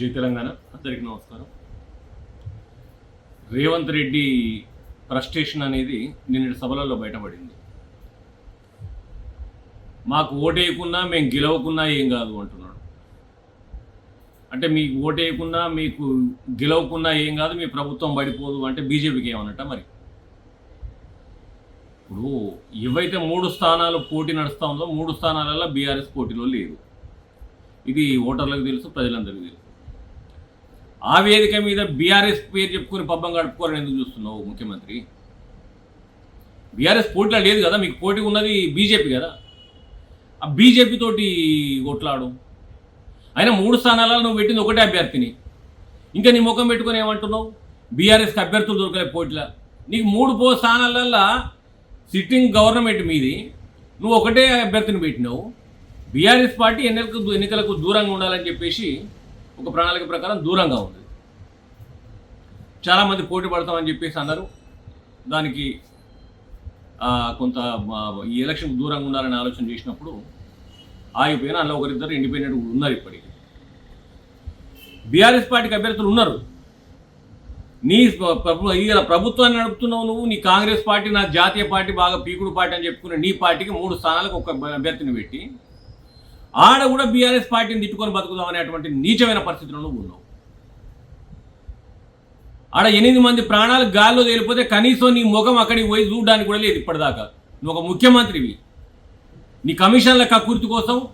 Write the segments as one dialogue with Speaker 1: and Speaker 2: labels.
Speaker 1: జై తెలంగాణ. అందరికీ నమస్కారం. రేవంత్ రెడ్డి ఫ్రస్ట్రేషన్ అనేది నిన్నటి సభలలో బయటపడింది. మాకు ఓటేయకున్నా మేము గెలవకున్నా ఏం కాదు అంటున్నాడు. అంటే మీకు ఓటేయకున్నా మీకు గెలవకున్నా ఏం కాదు మీ ప్రభుత్వం పడిపోదు అంటే బీజేపీకి ఏమన్నట్ట మరి? ఇప్పుడు ఏవైతే మూడు స్థానాలు పోటీ నడుస్తా ఉందో మూడు స్థానాలలో బీఆర్ఎస్ పోటీలో లేదు. ఇది ఓటర్లకు తెలుసు ప్రజలందరికీ తెలుసు. ఆ వేదిక మీద బీఆర్ఎస్ పేరు చెప్పుకొని పబ్బం గడుపుకోవాలని ఎందుకు చూస్తున్నావు ముఖ్యమంత్రి? బీఆర్ఎస్ పోటీలో లేదు కదా మీకు పోటీ ఉన్నది బీజేపీ కదా. ఆ బీజేపీ తోటి కొట్లాడు. అయినా మూడు స్థానాలలో నువ్వు పెట్టింది ఒకటే అభ్యర్థిని. ఇంకా నీ ముఖం పెట్టుకొని ఏమంటున్నావు? బీఆర్ఎస్కి అభ్యర్థులు దొరకలే పోటీలో. నీకు మూడు పో స్థానాలల్లో సిట్టింగ్ గవర్నమెంట్ మీది నువ్వు ఒకటే అభ్యర్థిని పెట్టినావు. బీఆర్ఎస్ పార్టీ ఎన్నికలకు ఎన్నికలకు దూరంగా ఉండాలని చెప్పేసి ఒక ప్రణాళిక ప్రకారం దూరంగా ఉంది. చాలామంది పోటీ పడతామని చెప్పేసి అన్నారు. దానికి ఆ, కొంత ఈ ఎలక్షన్ దూరంగా ఉండాలని ఆలోచన చేసినప్పుడు ఆగిపోయిన అందులో ఒకరిద్దరు ఇండిపెండెంట్ ఉన్నారు ఇప్పటికి. బీఆర్ఎస్ పార్టీకి అభ్యర్థులు ఉన్నారు. నీ ప్ర- ప్రభు ప్రభుత్వాన్ని నడుపుతున్నావు నువ్వు నీ కాంగ్రెస్ పార్టీ నా జాతీయ పార్టీ బాగా పీకుడు పార్టీ అని చెప్పుకునే నీ పార్టీకి మూడు స్థానాలకు ఒక అభ్యర్థిని పెట్టి ఆడ కూడా బీఆర్ఎస్ పార్టీని తిట్టుకొని బతుకుదాం అనేటువంటి నీచమైన పరిస్థితుల్లో నువ్వు ఉన్నావు ఆడ ఎనిమిది మంది ప్రాణాలు గాల్లో తేలిపోతే కనీసం నీ ముఖం అక్కడికి పోయి చూడడానికి కూడా లేదు ఇప్పటిదాకా. నువ్వు ఒక ముఖ్యమంత్రివి. నీ కమిషన్ల కక్కుర్తి కోసం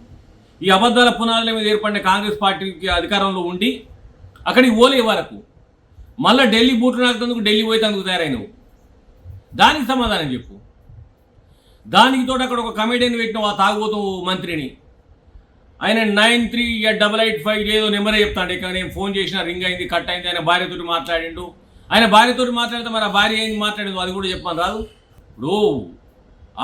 Speaker 1: ఈ అబద్ధాల పునాదుల మీద ఏర్పడిన కాంగ్రెస్ పార్టీకి అధికారంలో ఉండి అక్కడికి పోలే వరకు. మళ్ళీ ఢిల్లీ బూట్లు నాకుతందుకు ఢిల్లీ పోయేందుకు తయారైనవు. దానికి సమాధానం చెప్పు. దానికి తోడు అక్కడ ఒక కమిటీని పెట్టిన ఆ తాగుబోతు మంత్రిని. ఆయన nine three double eight five ఏదో నెంబరే చెప్తాడు. ఇక నేను ఫోన్ చేసిన రింగ్ అయింది కట్ అయింది ఆయన భార్యతోటి మాట్లాడిండు. ఆయన భార్యతోటి మాట్లాడితే మరి ఆ భార్య ఏం మాట్లాడిందో అది కూడా చెప్పాను రాదు? ఇప్పుడు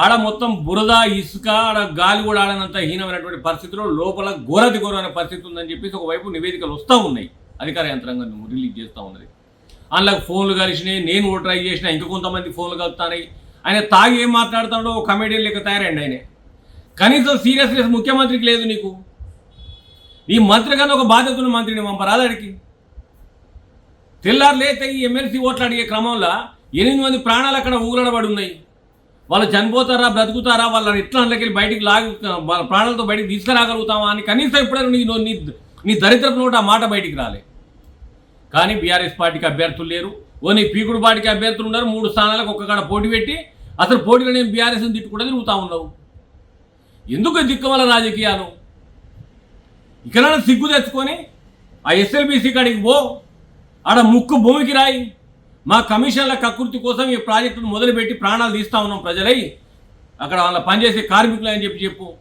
Speaker 1: ఆడ మొత్తం బురద ఇసుక ఆడ గాలి కూడా ఆడనంత హీనమైనటువంటి పరిస్థితిలో లోపల ఘోరతి ఘోరమైన పరిస్థితి ఉందని చెప్పేసి ఒకవైపు నివేదికలు వస్తూ ఉన్నాయి. అధికార యంత్రాంగం రిలీజ్ చేస్తూ ఉన్నది. అందులో ఫోన్లు కలిసినాయి నేను కూడా ట్రై చేసిన ఇంకా కొంతమంది ఫోన్లు కలుపుతాయి ఆయన తాగి ఏం మాట్లాడుతాడో ఒక కమెడియన్ లెక్క తయారండి ఆయన. కనీసం సీరియస్నెస్ ముఖ్యమంత్రికి లేదు నీకు. ఈ మంత్రి కన్నా ఒక బాధ్యత ఉన్న మంత్రిని పంపరాదాడికి తెల్లారు లేతే ఈ ఎమ్మెల్సీ ఓట్లు అడిగే క్రమంలో ఎనిమిది మంది ప్రాణాలు అక్కడ ఊగులడబడి ఉన్నాయి. వాళ్ళు చనిపోతారా బ్రతుకుతారా వాళ్ళని ఎట్లా అందులోకి బయటికి లాగి ప్రాణాలతో బయటికి తీసుకురాగలుగుతామా అని కనీసం ఇప్పుడైనా నీ నీ నీ దరిద్రపు నోట ఆ మాట బయటికి రాలే. కానీ బీఆర్ఎస్ పార్టీకి అభ్యర్థులు లేరు. ఓ నీ పీకుడు పార్టీకి అభ్యర్థులు ఉన్నారు. మూడు స్థానాలకు ఒక్కకాడ పోటీ పెట్టి అసలు పోటీలో నేను బీఆర్ఎస్ని తిట్టుకుంటే తిరుగుతూ ఉన్నావు. ఎందుకు ఈ దిక్కుమల రాజకీయాలు? ఇకనైనా సిగ్గు తెచ్చుకొని ఆ ఎస్ఎల్బీసీ కాడికి పో. ఆడ ముక్కు భూమికి రాయి. మా కమిషన్ల కకృతి కోసం ఈ ప్రాజెక్టును మొదలుపెట్టి ప్రాణాలు తీస్తా ఉన్నాం ప్రజలై. అక్కడ వాళ్ళ పనిచేసే కార్మికులు అని చెప్పి చెప్పు.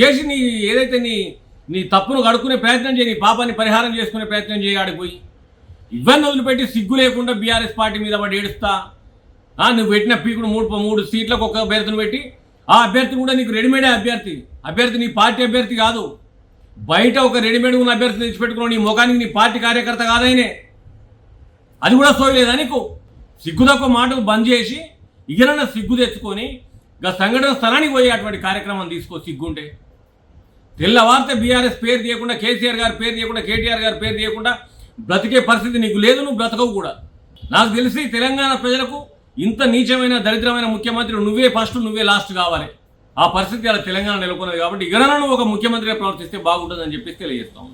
Speaker 1: చేసి నీ ఏదైతే నీ నీ తప్పును కడుక్కునే ప్రయత్నం చేయి నీ పాపాన్ని పరిహారం చేసుకునే ప్రయత్నం చేయి ఆడికి పోయి. ఇవన్నీ వదిలిపెట్టి సిగ్గు లేకుండా బీఆర్ఎస్ పార్టీ మీద పడి ఏడుస్తా. నువ్వు పెట్టిన పీకుడు మూడు మూడు సీట్లకు ఒక అభ్యర్థిని పెట్టి ఆ అభ్యర్థి కూడా నీకు రెడీమేడే అభ్యర్థి. అభ్యర్థి నీ పార్టీ అభ్యర్థి కాదు. బయట ఒక రెడీమేడ్ ఉన్న అభ్యర్థిని తెచ్చిపెట్టుకుని నీ ముఖానికి నీ పార్టీ కార్యకర్త కాదైనే. అది కూడా సోయలేదా నీకు? సిగ్గుదొక్క మాటలు బంద్ చేసి ఇగనన్న సిగ్గు తెచ్చుకొని ఇక సంఘటన స్థలానికి పోయే అటువంటి కార్యక్రమం తీసుకో సిగ్గుంటే. తెల్లవారితే బీఆర్ఎస్ పేరు తీయకుండా కేసీఆర్ గారి పేరు తీయకుండా కేటీఆర్ గారి పేరు తీయకుండా బ్రతికే పరిస్థితి నీకు లేదు నువ్వు బ్రతకవు కూడా. నాకు తెలిసి తెలంగాణ ప్రజలకు ఇంత నీచమైన దరిద్రమైన ముఖ్యమంత్రి నువ్వే ఫస్ట్ నువ్వే లాస్ట్ కావాలి. ఆ పరిస్థితి అలా తెలంగాణ నెలకొన్నది కాబట్టి ఇగనను ఒక ముఖ్యమంత్రిగా ప్రవర్తిస్తే బాగుంటుందని చెప్పేసి తెలియజేస్తాము